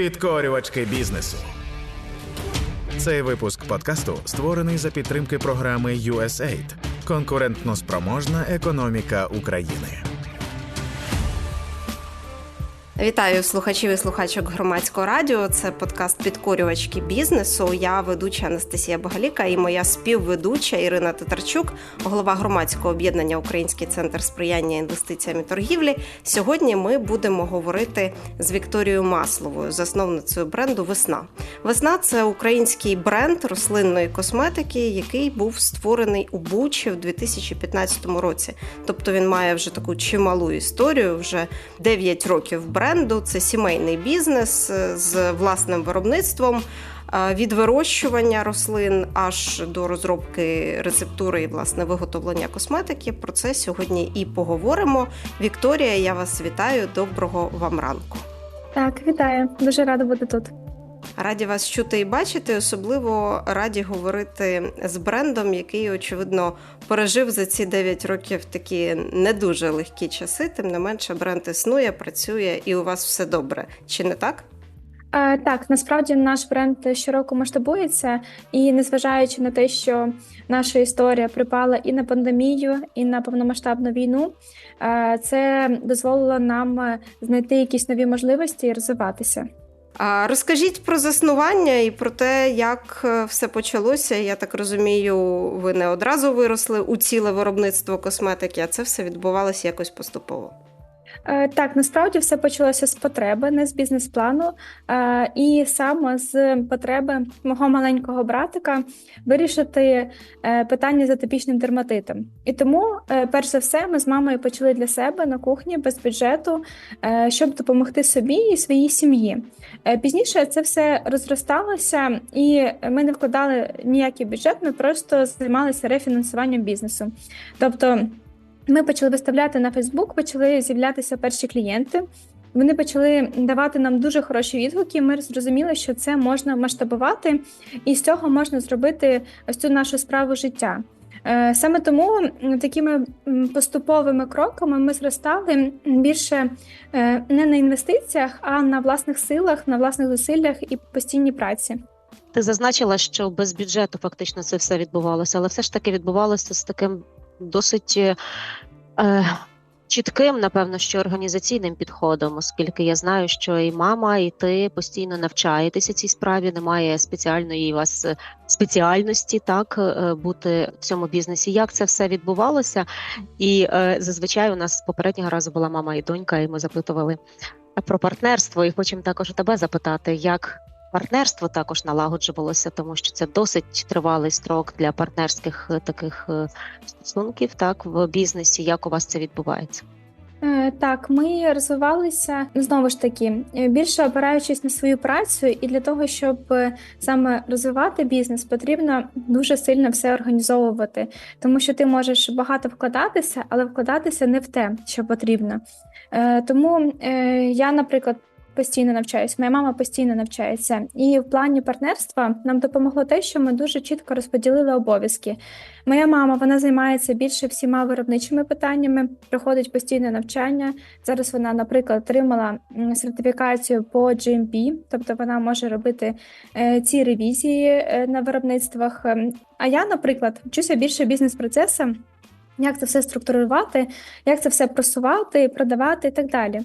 Підкорювачки бізнесу. Цей випуск подкасту створений за підтримки програми USAID Конкурентно спроможна економіка України. Вітаю слухачів і слухачок громадського радіо. Це подкаст Підкорювачки бізнесу. Я ведуча Анастасія Богаліка і моя співведуча Ірина Татарчук, голова громадського об'єднання Український центр сприяння інвестиціям і торгівлі. Сьогодні ми будемо говорити з Вікторією Масловою, засновницею бренду Весна. Весна це український бренд рослинної косметики, який був створений у Бучі в 2015 році. Тобто він має вже таку чималу історію, вже 9 років бренд бренду. Це сімейний бізнес е, з власним виробництвом. Е, від вирощування рослин аж до розробки рецептури і власне виготовлення косметики. Про це сьогодні і поговоримо. Вікторія, я вас вітаю. Доброго вам ранку. Так, вітаю, дуже рада бути тут. Раді вас чути і бачити, особливо раді говорити з брендом, який, очевидно, пережив за ці 9 років такі не дуже легкі часи. Тим не менше, бренд існує, працює і у вас все добре. Чи не так? Е, так, насправді наш бренд щороку масштабується, і незважаючи на те, що наша історія припала і на пандемію, і на повномасштабну війну, е, це дозволило нам знайти якісь нові можливості і розвиватися. Розкажіть про заснування і про те, як е, все почалося. Я так розумію, ви не одразу виросли у ціле виробництво косметики, а це все відбувалося якось поступово. Е, так, насправді все почалося з потреби, не з бізнес-плану, е, і саме з потреби мого маленького братика вирішити е, питання з атопічним дерматитом. І тому, перш за все, ми з мамою почали для себе на кухні без бюджету, щоб допомогти собі і своїй сім'ї. Пізніше це все розросталося, і ми не вкладали ніякий бюджет, ми просто займалися рефінансуванням бізнесу. Тобто. Ми почали виставляти на Фейсбук, почали з'являтися перші клієнти. Вони почали давати нам дуже хороші відгуки. Ми зрозуміли, що це можна масштабувати, і з цього можна зробити ось цю нашу справу життя. Е, саме тому такими поступовими кроками ми зростали більше е, не на інвестиціях, а на власних силах, на власних зусиллях і постійній праці. Ти зазначила, що без бюджету фактично це все відбувалося, але все ж таки відбувалося з таким досить е, чітким, напевно, що організаційним підходом, оскільки я знаю, що і мама, і ти постійно навчаєтеся цій справі. Немає спеціальної вас е, спеціальності, так е, бути в цьому бізнесі. Як це все відбувалося? І е, зазвичай у нас попереднього разу була мама і донька, і ми запитували про партнерство. І хочемо також у тебе запитати, як Партнерство також налагоджувалося, тому що це досить тривалий строк для партнерських е, таких е, стосунків. Так в бізнесі як у вас це відбувається? Е, так, ми розвивалися знову ж таки більше опираючись на свою працю, і для того, щоб саме розвивати бізнес, потрібно дуже сильно все організовувати, тому що ти можеш багато вкладатися, але вкладатися не в те, що потрібно. Тому я, наприклад, постійно навчаюся, моя мама постійно навчається. І в плані партнерства нам допомогло те, що ми дуже чітко розподілили обов'язки. Моя мама вона займається більше всіма виробничими питаннями, проходить постійне навчання. Зараз вона, наприклад, отримала сертифікацію по GMP, тобто вона може робити е, ці ревізії е, на виробництвах. Ем, а я, наприклад, вчуся більше бізнес-процесам. Як це все структурувати, як це все просувати, продавати і так далі.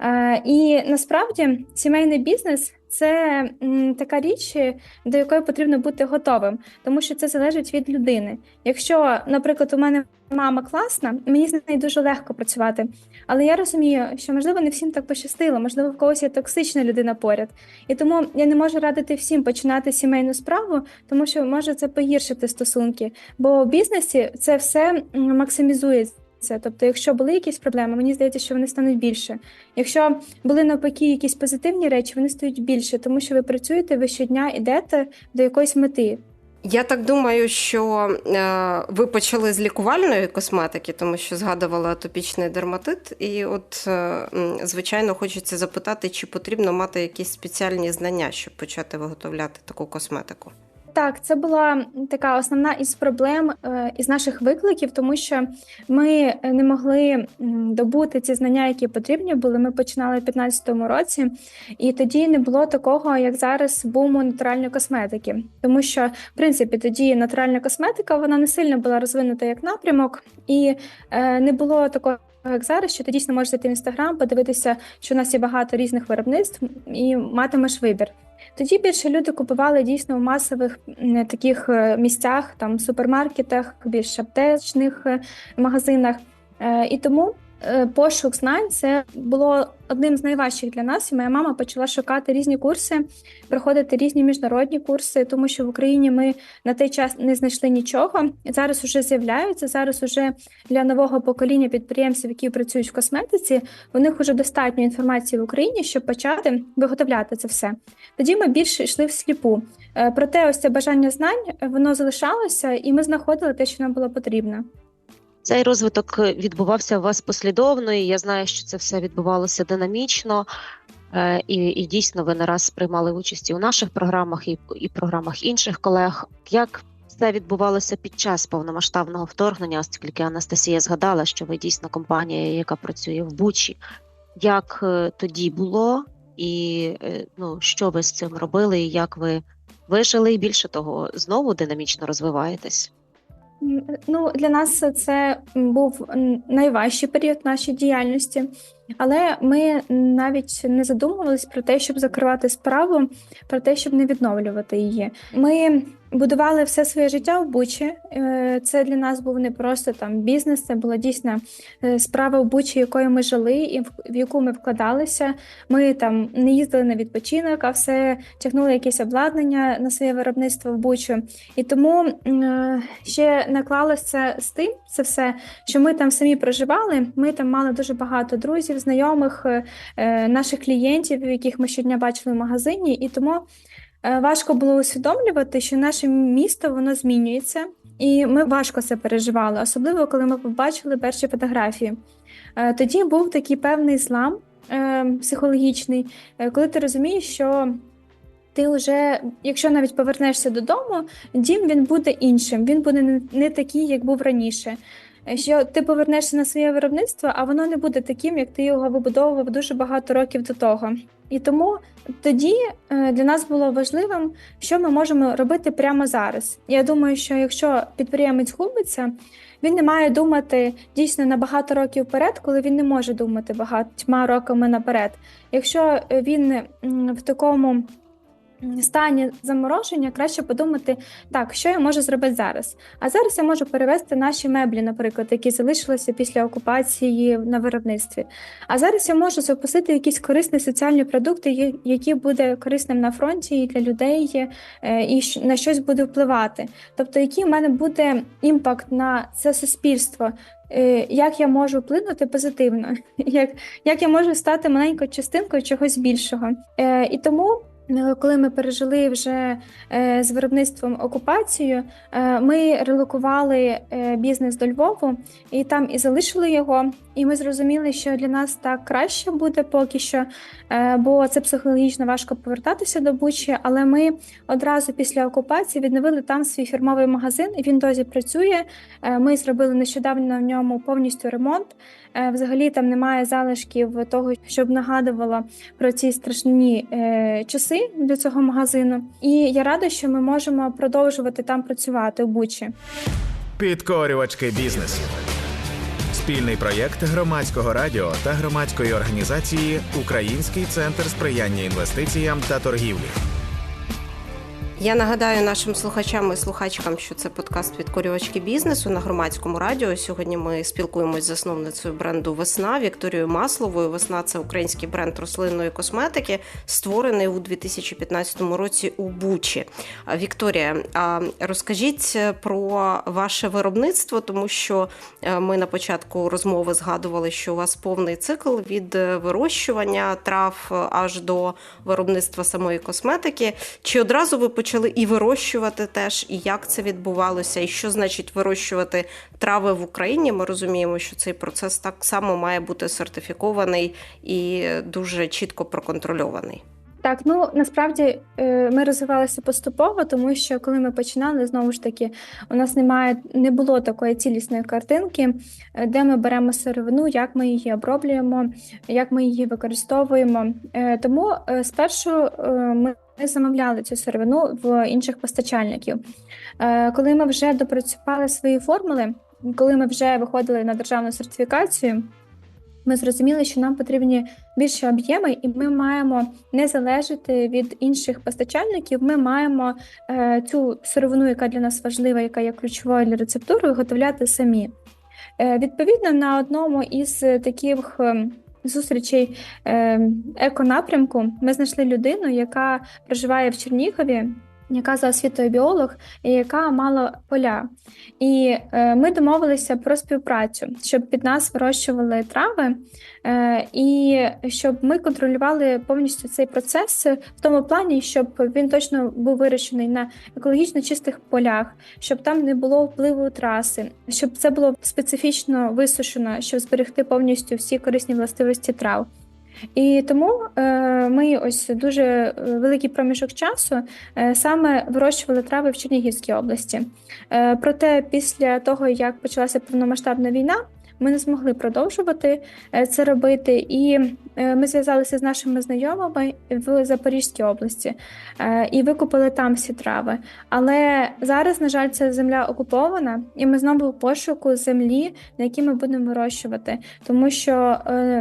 Е, і насправді сімейний бізнес це така річ, до якої потрібно бути готовим, тому що це залежить від людини. Якщо, наприклад, у мене мама класна, мені з нею дуже легко працювати, але я розумію, що можливо не всім так пощастило, можливо, в когось є токсична людина поряд, і тому я не можу радити всім починати сімейну справу, тому що може це погіршити стосунки. Бо в бізнесі це все максимізується це. Тобто, якщо були якісь проблеми, мені здається, що вони стануть більше. Якщо були навпаки якісь позитивні речі, вони стають більше, тому що ви працюєте, ви щодня йдете до якоїсь мети. Я так думаю, що е, ви почали з лікувальної косметики, тому що згадувала атопічний дерматит, і от е, звичайно хочеться запитати, чи потрібно мати якісь спеціальні знання, щоб почати виготовляти таку косметику. Так, це була така основна із проблем е, із наших викликів, тому що ми не могли добути ці знання, які потрібні були. Ми починали в 2015 році, і тоді не було такого, як зараз буму натуральної косметики, тому що в принципі тоді натуральна косметика вона не сильно була розвинута як напрямок, і е, не було такого. Як зараз, що ти дійсно можеш зайти в інстаграм, подивитися, що у нас є багато різних виробництв, і матимеш вибір. Тоді більше люди купували дійсно в масових таких е, місцях, там супермаркетах, більш аптечних е, магазинах. Е, і тому пошук знань це було одним з найважчих для нас. І моя мама почала шукати різні курси, проходити різні міжнародні курси, тому що в Україні ми на той час не знайшли нічого. Зараз вже з'являються. Зараз уже для нового покоління підприємців, які працюють в косметиці, у них вже достатньо інформації в Україні, щоб почати виготовляти це все. Тоді ми більше йшли всліпу. Е, проте, ось це бажання знань воно залишалося, і ми знаходили те, що нам було потрібно. Цей розвиток е, відбувався у вас послідовно, і я знаю, що це все відбувалося динамічно, е, і і дійсно ви не раз приймали участь і у наших програмах, і і програмах інших колег. Як це відбувалося під час повномасштабного вторгнення, оскільки Анастасія згадала, що ви дійсно компанія, яка працює в Бучі. Як е, тоді було, і ну, що ви з цим робили, і як ви вижили, і більше того, знову динамічно розвиваєтесь? Ну, для нас це був найважчий період нашої діяльності, але ми навіть не задумувались про те, щоб закривати справу, про те, щоб не відновлювати її. Ми будували все своє життя в Бучі. Е, це для нас був не просто там бізнес, це була дійсно е, справа в Бучі, якою ми жили, і в яку ми вкладалися. Ми там не їздили на відпочинок, а все тягнули якесь обладнання на своє виробництво в Бучу. І тому е, ще наклалося з тим це все, що ми там самі проживали. Ми там мали дуже багато друзів, знайомих, наших клієнтів, яких ми щодня бачили в магазині, і тому. Е, важко було усвідомлювати, що наше місто воно змінюється, і ми важко це переживали, особливо коли ми побачили перші фотографії. Е, тоді був такий певний злам е, психологічний, коли ти розумієш, що ти вже, якщо навіть повернешся додому, дім він буде іншим, він буде не такий, як був раніше. Що ти повернешся на своє виробництво, а воно не буде таким, як ти його вибудовував дуже багато років до того. І тому тоді е, для нас було важливим, що ми можемо робити прямо зараз. Я думаю, що якщо підприємець губиться, він не має думати дійсно на багато років вперед, коли він не може думати багатьма роками наперед. Якщо він в такому стані замороження краще подумати, так, що я можу зробити зараз. А зараз я можу перевести наші меблі, наприклад, які залишилися після окупації на виробництві. А зараз я можу запустити якісь корисні соціальні продукти, які буде корисним на фронті і для людей, е, і на щось буде впливати. Тобто, який в мене буде імпакт на це суспільство. Е, як я можу вплинути позитивно, як як я можу стати маленькою частинкою чогось більшого. Е, І тому коли ми пережили вже е, з виробництвом окупацію, е, ми релокували бізнес до Львову і там і залишили його. І ми зрозуміли, що для нас так краще буде поки що, бо це психологічно важко повертатися до Бучі. Але ми одразу після окупації відновили там свій фірмовий магазин. Він досі працює. Ми зробили нещодавно в ньому повністю ремонт. Взагалі там немає залишків того, щоб нагадувало про ці страшні часи часи для цього магазину, і я рада, що ми можемо продовжувати там працювати у Бучі. Підкорювачки бізнесу. Спільний проєкт громадського радіо та громадської організації Український центр сприяння інвестиціям та торгівлі. Я нагадаю нашим слухачам і слухачкам, що це подкаст підкорювачки бізнесу на громадському радіо. Сьогодні ми спілкуємось з засновницею бренду Весна Вікторією Масловою. Весна це український бренд рослинної косметики, створений у 2015 році у Бучі. Вікторія, розкажіть про ваше виробництво, тому що е, ми на початку розмови згадували, що у вас повний цикл від вирощування трав аж до виробництва самої косметики. Чи одразу ви почали і вирощувати теж, і як це відбувалося, і що значить вирощувати трави в Україні. Ми розуміємо, що цей процес так само має бути сертифікований і дуже чітко проконтрольований. Так, ну насправді е, ми розвивалися поступово, тому що коли ми починали, знову ж таки, у нас немає не було такої цілісної картинки, е, де ми беремо сировину, як ми її оброблюємо, як ми її використовуємо. Е, тому спершу ми замовляли цю сировину в інших постачальників. Коли ми вже допрацювали свої формули, коли ми вже виходили на державну сертифікацію. Ми зрозуміли, що нам потрібні більші об'єми, і ми маємо не залежати від інших постачальників. Ми маємо е, цю сировину, яка для нас важлива, яка є ключовою для рецептури, виготовляти самі. Е, Відповідно, на одному із таких ем, зустрічей е, еконапрямку ми знайшли людину, яка проживає в Чернігові яка за освітою біолог, і яка мала поля. І е, ми домовилися про співпрацю, щоб під нас вирощували трави, е, і щоб ми контролювали повністю цей процес в тому плані, щоб він точно був вирощений на екологічно чистих полях, щоб там не було впливу траси, щоб це було специфічно висушено, щоб зберегти повністю всі корисні властивості трав. І тому е, ми ось дуже е, великий проміжок часу е, саме вирощували трави в Чернігівській області. Проте, після того як почалася повномасштабна війна, ми не змогли продовжувати е, це робити, і е, ми зв'язалися з нашими знайомими в Запорізькій області е, і викупили там всі трави. Але зараз, на жаль, ця земля окупована, і ми знову в пошуку землі, на якій ми будемо вирощувати, тому що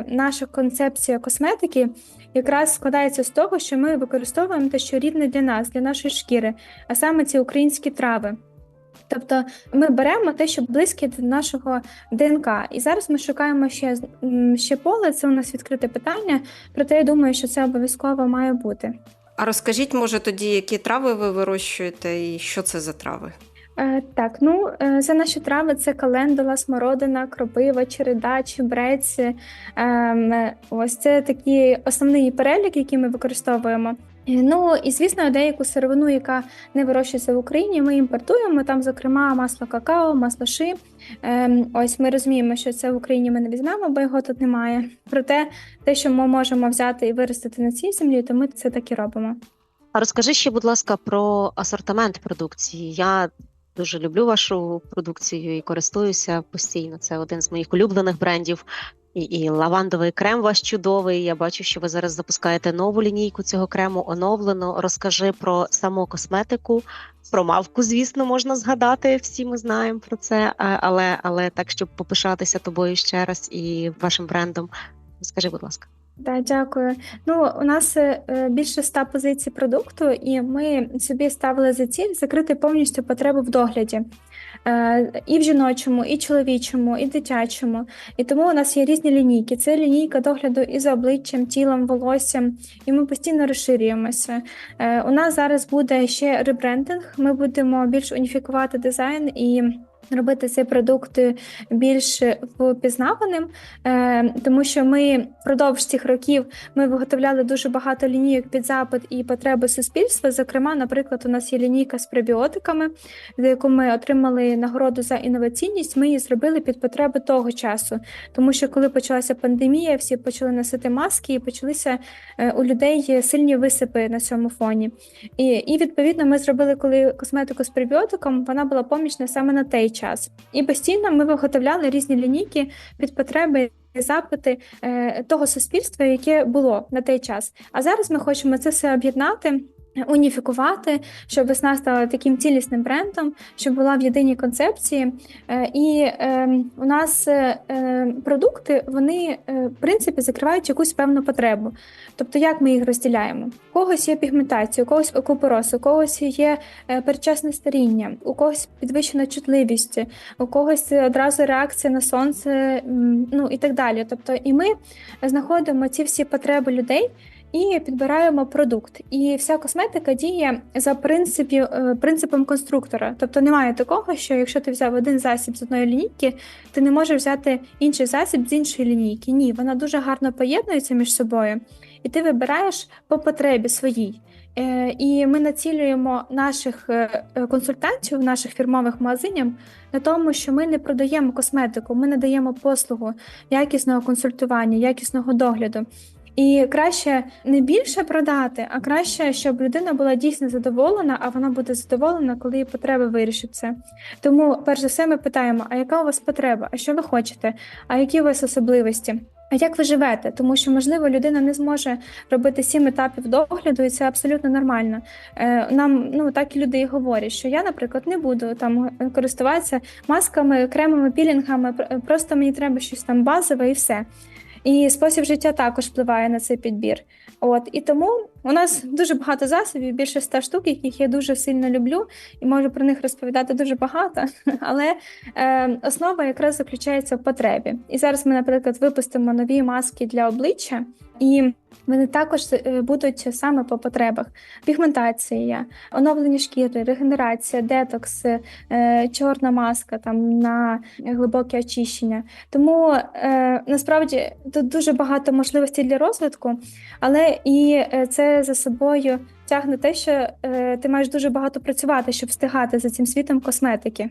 наша концепція косметики. Якраз складається з того, що ми використовуємо те, що рідне для нас, для нашої шкіри, а саме ці українські трави. Тобто ми беремо те, що близьке до нашого ДНК, і зараз ми шукаємо ще ще поле. Це у нас відкрите питання. Проте я думаю, що це обов'язково має бути. А розкажіть, може, тоді які трави ви вирощуєте, і що це за трави? Е, так, ну е, за наші трави це календула, смородина, кропива, череда, чебрець. Е, ось це такий основний перелік, який ми використовуємо. Ну і звісно, деяку сировину, яка не вирощується в Україні, ми імпортуємо там, зокрема, масло какао, масло ши. Ем, ось ми розуміємо, що це в Україні ми не візьмемо, бо його тут немає. Проте те, що ми можемо взяти і виростити на цій землі, то ми це так і робимо. А розкажи ще, будь ласка, про асортимент продукції. Я дуже люблю вашу продукцію і користуюся постійно. Це один з моїх улюблених брендів. І і лавандовий крем ваш чудовий. Я бачу, що ви зараз запускаєте нову лінійку цього крему оновлено. Розкажи про саму косметику, про мавку, звісно, можна згадати. Всі ми знаємо про це, але але так, щоб попишатися тобою ще раз і вашим брендом. Скажи, будь ласка. Так, дякую. Ну, у нас е, більше ста позицій продукту, і ми собі ставили за ціль закрити повністю потребу в догляді. Е, і в жіночому, і чоловічому, і дитячому. І тому у нас є різні лінійки. Це лінійка догляду і за обличчям, тілом, волоссям, і ми постійно розширюємося. Е, у нас зараз буде ще ребрендинг. Ми будемо більш уніфікувати дизайн і робити цей продукт більш впізнаваним, е, тому що ми впродовж цих років ми виготовляли дуже багато лінійок під запит і потреби суспільства. Зокрема, наприклад, у нас є лінійка з пребіотиками, за яку ми отримали нагороду за інноваційність. Ми її зробили під потреби того часу, тому що коли почалася пандемія, всі почали носити маски і почалися е, у людей сильні висипи на цьому фоні. І, і відповідно ми зробили, коли косметику з пребіотиком, вона була помічна саме на той час. І постійно ми виготовляли різні лінійки під потреби. Запити е, того суспільства, яке було на той час. А зараз ми хочемо це все об'єднати уніфікувати, щоб весна стала таким цілісним брендом, щоб була в єдиній концепції. Е, і е, у нас е, продукти вони в принципі закривають якусь певну потребу. Тобто, як ми їх розділяємо? У когось є пігментація, у когось купороз, у когось є передчасне старіння, у когось підвищена чутливість, у когось одразу реакція на сонце, ну і так далі. Тобто, і ми знаходимо ці всі потреби людей і підбираємо продукт. І вся косметика діє за принципі, е, принципом конструктора. Тобто немає такого, що якщо ти взяв один засіб з одної лінійки, ти не можеш взяти інший засіб з іншої лінійки. Ні, вона дуже гарно поєднується між собою, і ти вибираєш по потребі своїй. Е, і ми націлюємо наших е, консультантів, наших фірмових магазинів на тому, що ми не продаємо косметику, ми надаємо послугу якісного консультування, якісного догляду. І краще не більше продати, а краще, щоб людина була дійсно задоволена, а вона буде задоволена, коли її потреби вирішаться. Тому, перш за все, ми питаємо: а яка у вас потреба? А що ви хочете? А які у вас особливості? А як ви живете? Тому що, можливо, людина не зможе робити сім етапів догляду, і це абсолютно нормально. Е, Нам ну так і люди і говорять, що я, наприклад, не буду там користуватися масками, кремами, пілінгами. Просто мені треба щось там базове і все. І спосіб життя також впливає на цей підбір. От і тому у нас дуже багато засобів, більше ста штук, яких я дуже сильно люблю, і можу про них розповідати дуже багато. Але е, основа якраз заключається в потребі. І зараз ми, наприклад, випустимо нові маски для обличчя і. Вони також е, будуть саме по потребах: пігментація, оновлення шкіри, регенерація, детокс, е, чорна маска там на глибоке очищення. Тому е, насправді тут дуже багато можливостей для розвитку, але і це за собою тягне те, що ти маєш дуже багато працювати, щоб встигати за цим світом косметики.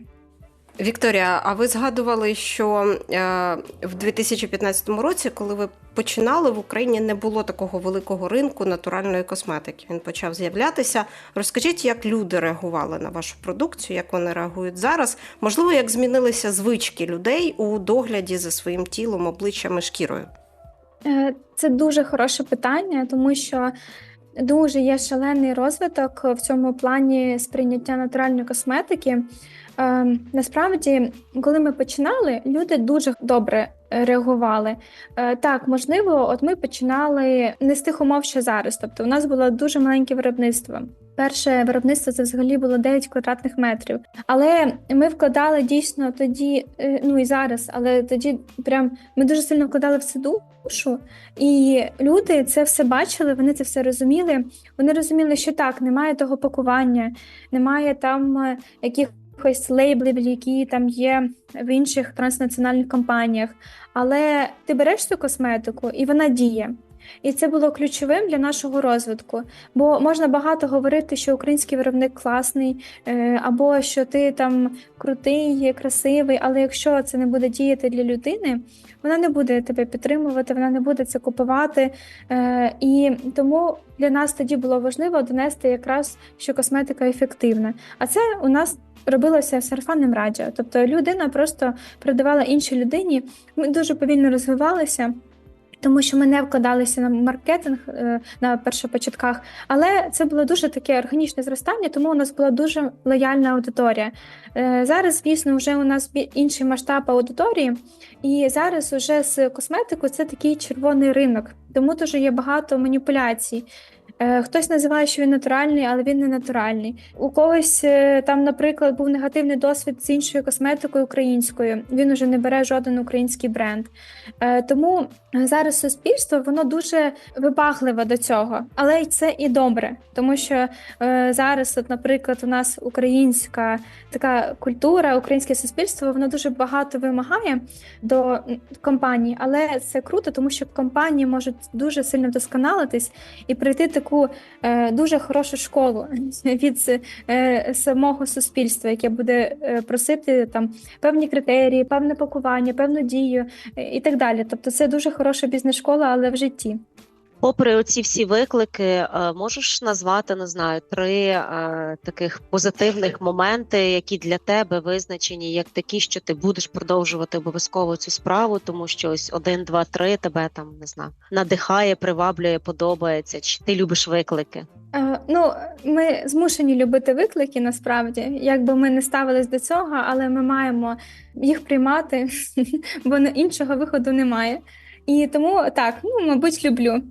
Вікторія, а ви згадували, що е, в 2015 році, коли ви починали в Україні, не було такого великого ринку натуральної косметики. Він почав з'являтися. Розкажіть, як люди реагували на вашу продукцію, як вони реагують зараз? Можливо, як змінилися звички людей у догляді за своїм тілом, обличчям і шкірою? Е, це дуже хороше питання, тому що. Дуже є шалений розвиток в цьому плані сприйняття натуральної косметики. Е, Насправді, коли ми починали, люди дуже добре реагували. Е, Так, можливо, от ми починали не з тих умов, що зараз. Тобто, у нас було дуже маленьке виробництво. Перше виробництво це взагалі було 9 квадратних метрів. Але ми вкладали дійсно тоді, е, ну і зараз, але тоді прям ми дуже сильно вкладали в це душу, і люди це все бачили, вони це все розуміли. Вони розуміли, що так, немає того пакування, немає там е, яких якихось лейблів, які там є в інших транснаціональних компаніях. Але ти береш цю косметику і вона діє. І це було ключовим для нашого розвитку. Бо можна багато говорити, що український виробник класний, е, або що ти там крутий, красивий, але якщо це не буде діяти для людини, вона не буде тебе підтримувати, вона не буде це купувати. Е, і тому для нас тоді було важливо донести якраз, що косметика ефективна. А це у нас робилося сарафанним радіо. Тобто людина просто передавала іншій людині. Ми дуже повільно розвивалися. Тому що ми не вкладалися на маркетинг е, на першопочатках, але це було дуже таке органічне зростання, тому у нас була дуже лояльна аудиторія. Е, зараз, звісно, вже у нас інший масштаб аудиторії, і зараз уже з косметикою це такий червоний ринок, тому дуже є багато маніпуляцій. Е, хтось називає, що він натуральний, але він не натуральний. У когось там, наприклад, був негативний досвід з іншою косметикою українською. Він уже не бере жоден український бренд. Тому зараз суспільство воно дуже вибагливе до цього, але це і добре, тому що зараз, от, наприклад, у нас українська така культура, українське суспільство, воно дуже багато вимагає до компаній, але це круто, тому що компанії можуть дуже сильно вдосконалитись і прийти таку е, дуже хорошу школу від е, самого суспільства, яке буде е, просити там певні критерії, певне пакування, певну дію е, і так далі. Тобто, це дуже хороша бізнес-школа, але в житті. Попри оці всі виклики, е, можеш назвати не знаю три е, таких позитивних моменти, які для тебе визначені як такі, що ти будеш продовжувати обов'язково цю справу, тому що ось один, два, три тебе там не знаю, надихає, приваблює, подобається. Чи ти любиш виклики? Е, ну, ми змушені любити виклики насправді, якби ми не ставились до цього, але ми маємо їх приймати, бо іншого виходу немає. І тому так, ну мабуть, люблю.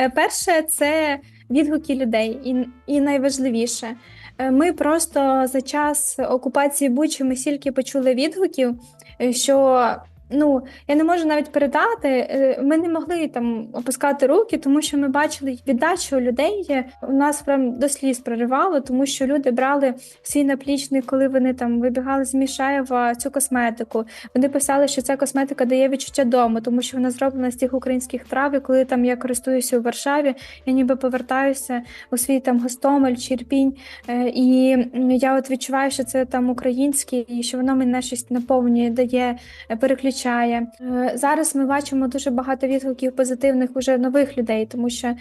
Е, перше, це відгуки людей, і і найважливіше. Е, ми просто за час окупації Бучі ми стільки почули відгуків, е, що ну я не можу навіть передати. Е, ми не могли там опускати руки, тому що ми бачили віддачу людей. У нас прям до сліз проривало, тому що люди брали свій наплічник, коли вони там вибігали з Мішаєва цю косметику. Вони писали, що ця косметика дає відчуття дому, тому що вона зроблена з тих українських трав. і Коли там я користуюся у Варшаві, я ніби повертаюся у свій там Гостомель, Чірпінь, е, і я от відчуваю, що це там українське, і що воно мене щось наповнює, дає переключення навчає. Е, Зараз ми бачимо дуже багато відгуків позитивних уже нових людей, тому що е,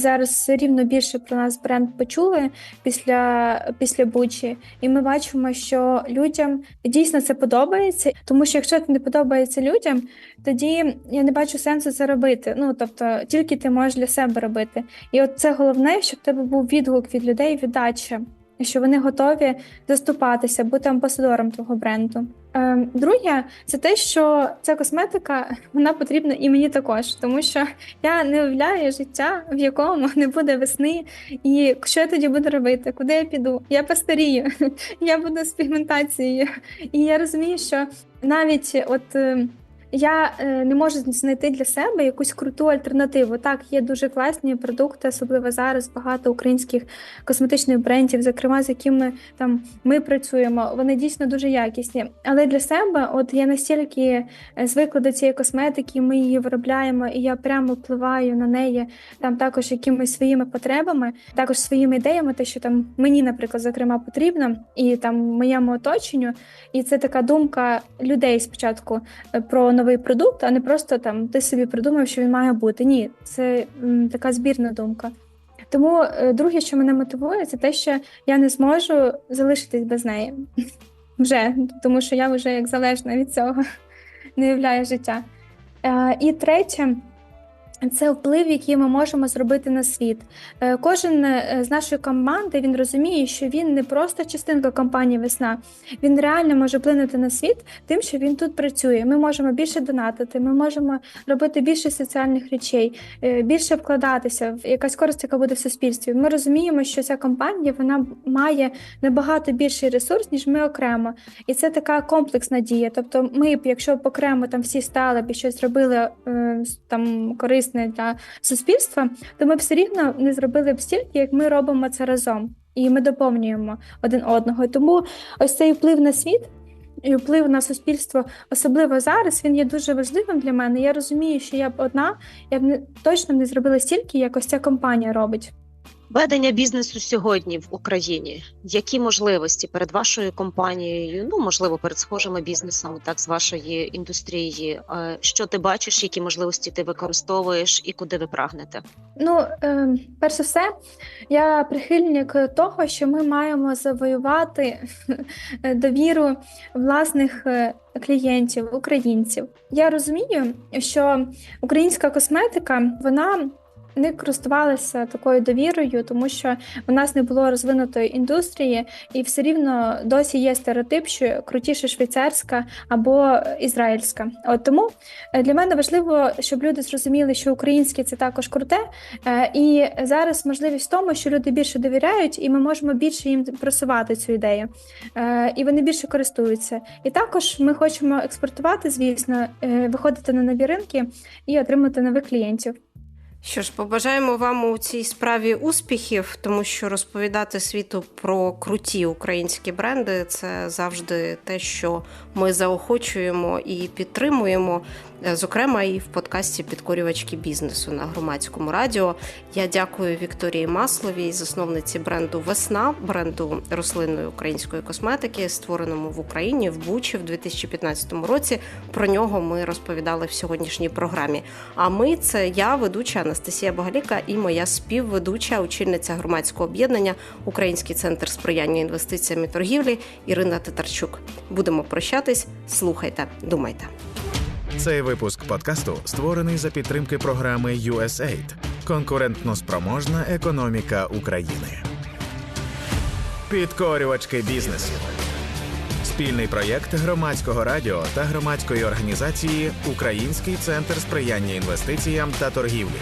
зараз рівно більше про нас бренд почули після, після Бучі, і ми бачимо, що людям дійсно це подобається. Тому що якщо це не подобається людям, тоді я не бачу сенсу це робити. Ну тобто тільки ти можеш для себе робити. І от це головне, щоб в тебе був відгук від людей, віддача, що вони готові заступатися, бути амбасадором твого бренду. Е, Друге, це те, що ця косметика вона потрібна і мені також, тому що я не уявляю життя, в якому не буде весни, і що я тоді буду робити, куди я піду? Я постарію, я буду з пігментацією. І я розумію, що навіть от. Я е, не можу знайти для себе якусь круту альтернативу. Так, є дуже класні продукти, особливо зараз багато українських косметичних брендів, зокрема з якими там ми працюємо. Вони дійсно дуже якісні. Але для себе, от я настільки е, звикла до цієї косметики, ми її виробляємо, і я прямо впливаю на неї там також якимись своїми потребами, також своїми ідеями, те, що там мені, наприклад, зокрема потрібно, і там моєму оточенню. І це така думка людей спочатку е, про новий продукт, а не просто там ти собі придумав, що він має бути. Ні, це м, така збірна думка. Тому е, друге, що мене мотивує, це те, що я не зможу залишитись без неї вже, тому що я вже як залежна від цього не уявляю життя. Е, І третє. Це вплив, який ми можемо зробити на світ. Е, Кожен е, з нашої команди він розуміє, що він не просто частинка компанії Весна, він реально може вплинути на світ тим, що він тут працює. Ми можемо більше донатити, ми можемо робити більше соціальних речей, е, більше вкладатися в якась користь, яка буде в суспільстві. Ми розуміємо, що ця компанія вона має набагато більший ресурс, ніж ми окремо, і це така комплексна дія. Тобто, ми б, якщо б окремо там всі стали б і щось зробили е, там корисне для суспільства, то ми б все рівно не зробили б стільки, як ми робимо це разом, і ми доповнюємо один одного. Тому ось цей вплив на світ. І вплив на суспільство, особливо зараз, він є дуже важливим для мене. Я розумію, що я б одна, я б не точно не зробила стільки, як ось ця компанія робить. Ведення бізнесу сьогодні в Україні. Які можливості перед вашою компанією? Ну можливо, перед схожими бізнесами, так з вашої індустрії. Е, Що ти бачиш, які можливості ти використовуєш і куди ви прагнете? Ну, е, перш за все, я прихильник того, що ми маємо завоювати довіру власних е, клієнтів, українців. Я розумію, що українська косметика вона. Не користувалися такою довірою, тому що у нас не було розвинутої індустрії, і все рівно досі є стереотип, що крутіше швейцарська або ізраїльська. От тому е, для мене важливо, щоб люди зрозуміли, що українське це також круте. Е, І зараз можливість в тому, що люди більше довіряють, і ми можемо більше їм просувати цю ідею, Е, і вони більше користуються. І також ми хочемо експортувати, звісно, виходити на нові ринки і отримати нових клієнтів. Що ж, побажаємо вам у цій справі успіхів, тому що розповідати світу про круті українські бренди це завжди те, що ми заохочуємо і підтримуємо. Е, Зокрема, і в подкасті Підкорювачки бізнесу на громадському радіо. Я дякую Вікторії Масловій, засновниці бренду Весна, бренду рослинної української косметики, створеному в Україні в Бучі в 2015 році. Про нього ми розповідали в сьогоднішній програмі. А ми це я, ведуча Анастасія Богаліка і моя співведуча, очільниця громадського об'єднання Український центр сприяння інвестиціям і торгівлі Ірина Титарчук. Будемо прощатись. Слухайте, думайте. Цей випуск подкасту створений за підтримки програми USAID Конкурентноспроможна економіка України. Підкорювачки бізнесу. Спільний проєкт громадського радіо та громадської організації Український центр сприяння інвестиціям та торгівлі.